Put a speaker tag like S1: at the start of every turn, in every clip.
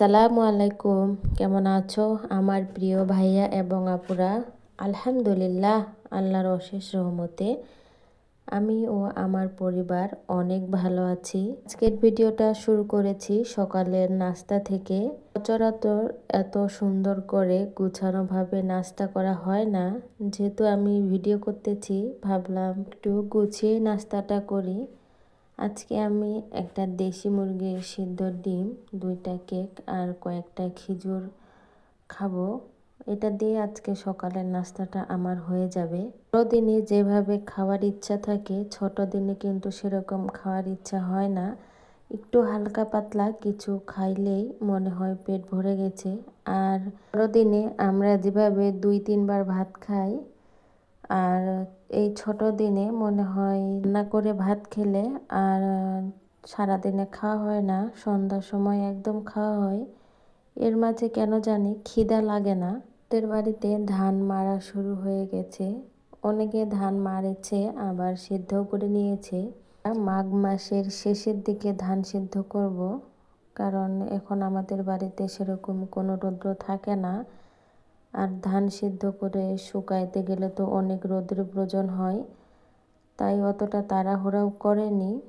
S1: সালামু আলাইকুম। কেমন আছো? আমার প্রিয় ভাইয়া এবং আপুরা, আলহামদুলিল্লাহ, আল্লাহর অশেষ রহমতে। আমি ও আমার পরিবার অনেক ভালো আছি। আজকের ভিডিওটা শুরু করেছি সকালের নাস্তা থেকে। সচরাচর এত সুন্দর করে গুছানোভাবে নাস্তা করা হয় না। যেহেতু আমি ভিডিও করতেছি, ভাবলাম একটু গুছিয়ে নাস্তাটা করি। আজকে আমি একটা দেশি মুরগির সিদ্ধ ডিম, দুইটা কেক আর কয়েকটা খেজুর খাব। এটা দিয়ে আজকে সকালের নাস্তাটা আমার হয়ে যাবে। বড় দিনে যেভাবে খাওয়ার ইচ্ছা থাকে ছোট দিনে কিন্তু সেরকম খাওয়ার ইচ্ছা হয় না। একটু হালকা পাতলা কিছু খাইলেই মনে হয় পেট ভরে গেছে। আর বড় দিনে আমরা যেভাবে দুই তিনবার ভাত খাই আর এই ছোট দিনে মনে হয় রান্না করে ভাত খেলে আর সারাদিনে খাওয়া হয় না, সন্ধ্যার সময় একদম খাওয়া হয়। এর মাঝে কেন জানি খিদা লাগে না। ওদের বাড়িতে ধান মারা শুরু হয়ে গেছে। অনেকে ধান মারেছে, আবার সিদ্ধ করে নিয়েছে। মাঘ মাসের শেষের দিকে ধান সিদ্ধ করব, কারণ এখন আমাদের বাড়িতে সেরকম কোনো রৌদ্র থাকে না। আর ধান সিদ্ধ করে শুকাইতে গেলে তো অনেক রোদের প্রয়োজন হয়, তাই অতটা তাড়াহুড়াও করেনি।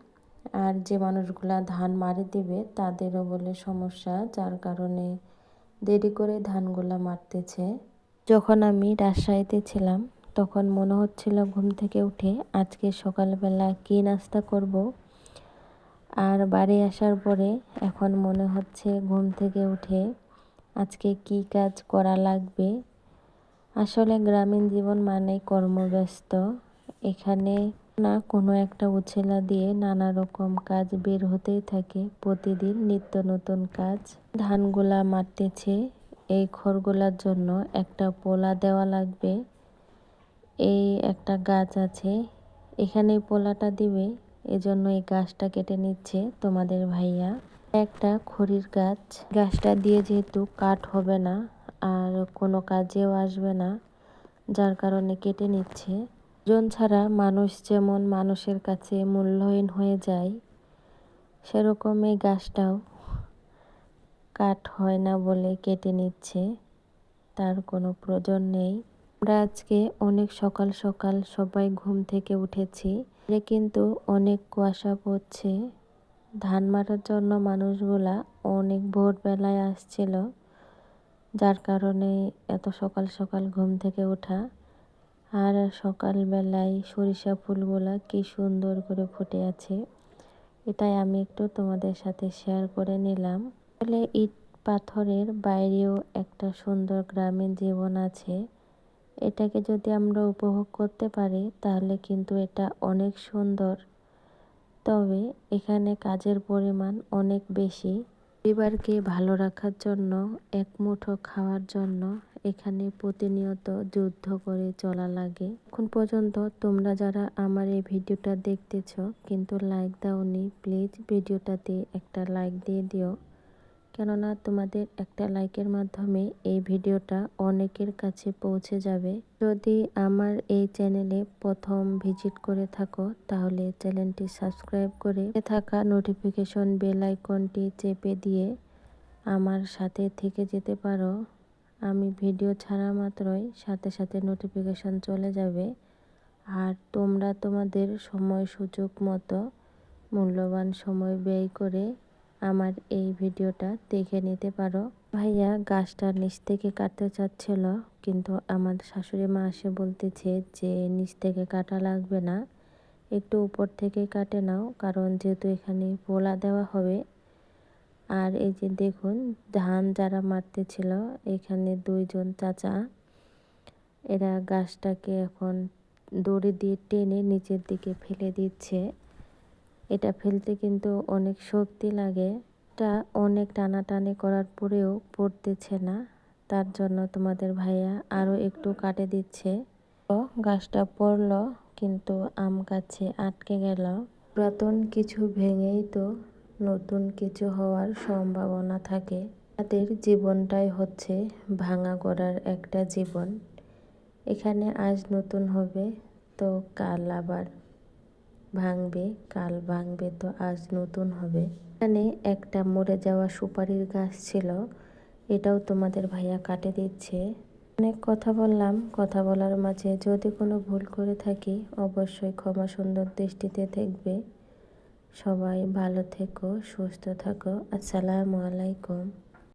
S1: আর যে মানুষগুলা ধান মারি দিবে, তাদেরও বলে সমস্যা, যার কারণে দেরি করে ধানগুলা মারতেছে। যখন আমি রাজশাহীতে ছিলাম, তখন মনে হচ্ছিল ঘুম থেকে উঠে আজকে সকালবেলা কি নাস্তা করব। আর বাড়ি আসার পরে এখন মনে হচ্ছে ঘুম থেকে উঠে আজকে কি কাজ করা লাগবে? আসলে গ্রামীণ জীবন মানে কর্মব্যস্ত। এখানে না কোনো একটা উছেলা দিয়ে নানা রকম কাজ বের হতেই থাকে। প্রতিদিন নিত্য নতুন কাজ। ধানগুলা মারতেছে। এই খড়গুলার জন্য একটা পোলা দেওয়া লাগবে। এই একটা গাছ আছে। এখানে পোলাটা দিবে। এজন্য এই গাছটা কেটে নিচ্ছে তোমাদের ভাইয়া। একটা খড়ির গাছ। গাছটা দিয়ে যেহেতু কাঠ হবে না, আর কোনো কাজেও আসবে না, যার কারণে কেটে নিচ্ছে। জন ছাড়া মানুষ যেমন মানুষের কাছে মূল্যহীন হয়ে যায় সেরকম এই গাছটাও কাঠ হয় না বলে কেটে নিচ্ছে। তার কোনো প্রয়োজন নেই। আমরা আজকে অনেক সকাল সকাল সবাই ঘুম থেকে উঠেছি কিন্তু অনেক কুয়াশা পড়ছে। ধান মারার জন্য মানুষগুলা অনেক ভোরবেলায় আসছিল, যার কারণে এত সকাল সকাল ঘুম থেকে ওঠা আর সকালবেলায় সরিষা ফুলগুলা কি সুন্দর করে ফুটে আছে। এটাই আমি একটু তোমাদের সাথে শেয়ার করে নিলাম। আসলে ইট পাথরের বাইরেও একটা সুন্দর গ্রামীণ জীবন আছে। এটাকে যদি আমরা উপভোগ করতে পারি, তাহলে কিন্তু এটা অনেক সুন্দর। তবে এখানে কাজের পরিমাণ অনেক বেশি। পরিবারকে ভালো রাখার জন্য এক মুঠো খাওয়ার জন্য এখানে প্রতিনিয়ত যুদ্ধ করে চলা লাগে। এখন পর্যন্ত তোমরা যারা আমার এই ভিডিওটা দেখতেছ, কিন্তু লাইক দাওনি প্লিজ ভিডিওটাতে একটা লাইক দিয়ে দিও। কেননা তোমাদের একটা লাইকের মাধ্যমে এই ভিডিওটা অনেকের কাছে পৌঁছে যাবে। যদি আমার এই চ্যানেলে প্রথম ভিজিট করে থাকো, তাহলে চ্যানেলটি সাবস্ক্রাইব করে থাকা নোটিফিকেশন বেল আইকনটি চেপে দিয়ে আমার সাথে থেকে যেতে পারো। আমি ভিডিও ছাড়া মাত্রই সাথে সাথে নোটিফিকেশন চলে যাবে। আর তোমরা তোমাদের সময় সুযোগ মতো, মূল্যবান সময় ব্যয় করে আমার এই ভিডিওটা দেখে নিতে পারো। ভাইয়া গাছটা নিচ থেকে কাটতে চাচ্ছিল, কিন্তু আমার শাশুড়ি মা এসে বলতেছে যে নিচ থেকে কাটা লাগবে না, একটু উপর থেকে কাটে নাও, কারণ যেহেতু এখানে পোলা দেওয়া হবে। আর এই যে দেখুন, ধান যারা মারতেছিল, এখানে দুইজন চাচা, এরা গাছটাকে এখন দড়ি দিয়ে টেনে নিচের দিকে ফেলে দিচ্ছে। এটা ফেলতে কিন্তু অনেক শক্তি লাগে। এটা অনেক টানাটানি করার পরেও পড়তেছে না। তার জন্য তোমাদের ভাইয়া আরও একটু কাটে দিচ্ছে। গাছটা পড়ল, কিন্তু আম গাছে আটকে গেল। পুরাতন কিছু ভেঙেই তো নতুন কিছু হওয়ার সম্ভাবনা থাকে। তাদের জীবনটাই হচ্ছে ভাঙা গড়ার একটা জীবন। এখানে আজ নতুন হবে, তো কাল আবার। ভাঙবে, কাল ভাঙবে তো আজ নতুন হবে। এখানে একটা মরে যাওয়া সুপারির গাছ ছিল, এটাও তোমাদের ভাইয়া কাটে দিচ্ছে। অনেক কথা বললাম, কথা বলার মাঝে যদি কোনো ভুল করে থাকি, অবশ্যই ক্ষমা সুন্দর দৃষ্টিতে দেখবে। সবাই ভালো থেকো, সুস্থ থাকো, আসসালামু আলাইকুম।